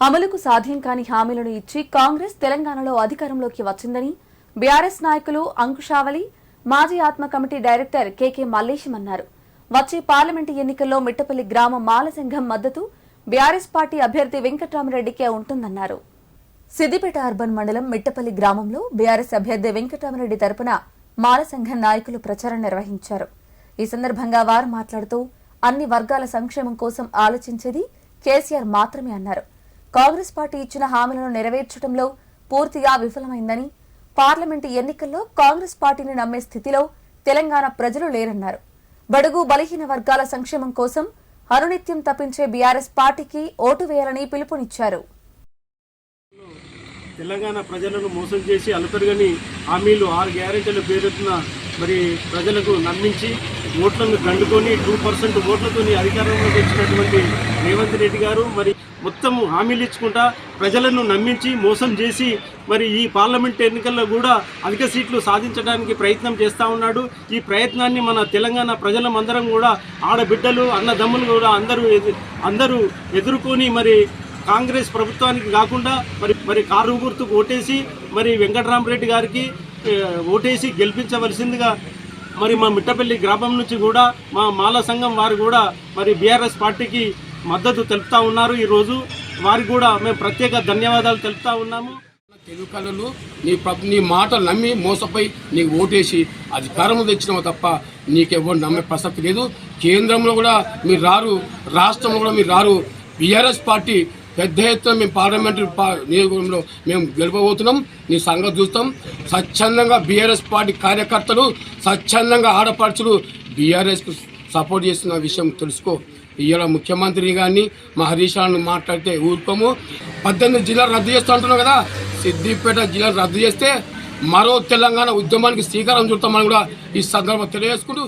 అమలుకు సాధ్యం కాని హామీలను ఇచ్చి కాంగ్రెస్ తెలంగాణలో అధికారంలోకి వచ్చిందని బీఆర్ఎస్ నాయకులు అంకుశావలి మాజీ ఆత్మ కమిటీ డైరెక్టర్ కెకే మల్లేశం అన్నారు. వచ్చే పార్లమెంటు ఎన్నికల్లో మిట్టపల్లి గ్రామ మాల సంఘం మద్దతు బీఆర్ఎస్ పార్టీ అభ్యర్థి వెంకట్రామరెడ్డికే ఉంటుందన్నారు. సిద్దిపేట అర్బన్ మండలం మిట్టపల్లి గ్రామంలో బీఆర్ఎస్ అభ్యర్థి వెంకటరామరెడ్డి తరపున మాల సంఘం నాయకులు ప్రచారం నిర్వహించారు. ఈ సందర్భంగా వారు మాట్లాడుతూ అన్ని వర్గాల సంక్షేమం కోసం ఆలోచించేది కేసీఆర్ మాత్రమే అన్నారు. కాంగ్రెస్ పార్టీ ఇచ్చిన హామీలను నెరవేర్చడంలో పూర్తిగా విఫలమైందని పార్లమెంటు ఎన్నికల్లో కాంగ్రెస్ పార్టీని నమ్మే స్థితిలో తెలంగాణ ప్రజలు లేరన్నారు. బడుగు బలహీన వర్గాల సంక్షేమం కోసం అనునిత్యం తప్పించే బీఆర్ఎస్ పార్టీకి ఓటు వేయాలని పిలుపునిచ్చారు. తెలంగాణ ప్రజలను మోసం చేసి అలపెరగని హామీలు ఆరు గ్యారెంటీలు పేరుతున్న మరి ప్రజలకు నమ్మించి ఓట్లను దండుకొని టూ పర్సెంట్ ఓట్లతో అధికారంలోకి వచ్చినటువంటి రేవంత్ రెడ్డి గారు మరి మొత్తం హామీలు ఇచ్చుకుంటా ప్రజలను నమ్మించి మోసం చేసి మరి ఈ పార్లమెంట్ ఎన్నికల్లో కూడా అధిక సీట్లు సాధించడానికి ప్రయత్నం చేస్తూ ఉన్నాడు. ఈ ప్రయత్నాన్ని మన తెలంగాణ ప్రజలందరం కూడా ఆడబిడ్డలు అన్నదమ్ములు కూడా అందరూ అందరూ ఎదుర్కొని మరి కాంగ్రెస్ ప్రభుత్వానికి కాకుండా మరి మరి కారు గుర్తుకు ఓటేసి మరి వెంకటరామరెడ్డి గారికి ఓటేసి గెలిపించవలసిందిగా మరి మా మిట్టపల్లి గ్రామం నుంచి కూడా మా మాల సంఘం వారు కూడా మరి బీఆర్ఎస్ పార్టీకి మద్దతు తెలుపుతా ఉన్నారు. ఈరోజు వారికి కూడా మేము ప్రత్యేక ధన్యవాదాలు తెలుపుతా ఉన్నాము. తెలుగు కళలు నీ నీ మాటలు నమ్మి మోసపోయి నీకు ఓటేసి అధికారంలో తెచ్చినావు తప్ప నీకెవ్వరు నమ్మే ప్రసక్తి లేదు. కేంద్రంలో కూడా మీరు రారు. రాష్ట్రంలో కూడా మీరు రారు. బీఆర్ఎస్ పార్టీ పెద్ద ఎత్తున మేము పార్లమెంటరీ నియోజకవర్గంలో మేము గెలపబోతున్నాం నీ సంగతి చూస్తాం. స్వచ్ఛందంగా బీఆర్ఎస్ పార్టీ కార్యకర్తలు స్వచ్ఛందంగా ఆడపడుచులు బీఆర్ఎస్కు సపోర్ట్ చేస్తున్న విషయం తెలుసుకో. ఇవాళ ముఖ్యమంత్రి కానీ మా హరీశాలను మాట్లాడితే ఊరుకోము. పద్దెనిమిది జిల్లాలు రద్దు చేస్తూ అంటున్నాం కదా సిద్దిపేట జిల్లాను రద్దు చేస్తే మరో తెలంగాణ ఉద్యమానికి శ్రీకారం చుడతామని కూడా ఈ సందర్భంగా తెలియజేసుకుంటూ